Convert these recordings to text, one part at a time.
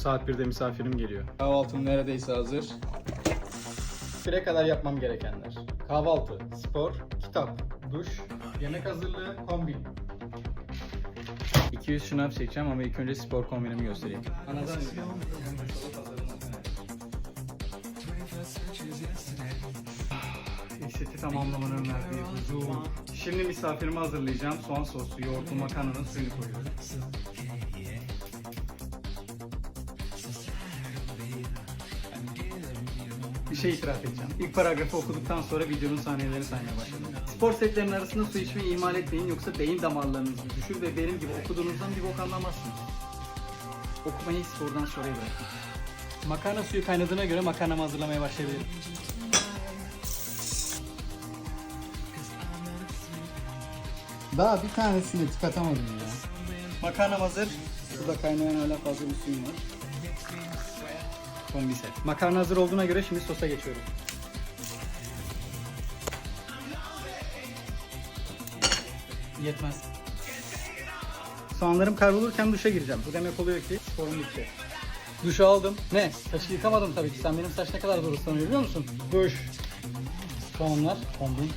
Saat 1'de misafirim geliyor. Kahvaltım neredeyse hazır. 1'e kadar yapmam gerekenler. Kahvaltı, spor, kitap, duş, yemek hazırlığı, kombin. 200 şınav çekeceğim ama ilk önce spor kombinimi göstereyim. Anadan Ekseti tamamlamanın verdiği huzur. Şimdi misafirimi hazırlayacağım. Soğan soslu yoğurtlu makarnanın suyunu koyuyorum. Bir şey itiraf edeceğim. İlk paragrafı okuduktan sonra videonun sahnelerini saymaya başladım. Spor setlerinin arasında su içmeyi ihmal etmeyin yoksa beyin damarlarınızı düşür ve benim gibi okuduğunuzdan bir bok anlamazsınız. Okumayı spordan sonra bırakın. Makarna suyu kaynadığına göre makarnamı hazırlamaya başlayabilirim. Daha bir tanesini tıkatamadım ya. Makarnam hazır. Burada kaynayan hala fazla bir suyum var. Son bir set. Makarna hazır olduğuna göre şimdi sosa geçiyorum. Yetmez. Soğanlarım kavrulurken duşa gireceğim. Bu demek oluyor ki sporum bitti. Duşu aldım. Ne? Saçı yıkamadım tabii ki. Sen benim saç ne kadar zor ıslanıyor biliyor musun? Duş. Soğanlar. Kombin.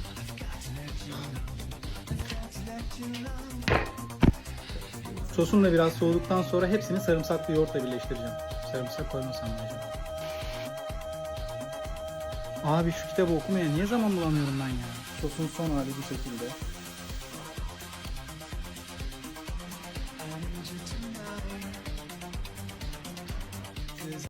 Sosun da biraz soğuduktan sonra hepsini sarımsaklı yoğurtla birleştireceğim. Sarımsak koymasam mı acaba? Abi şu kitabı okumaya niye zaman bulamıyorum ben ya? Sosun son hali bu şekilde.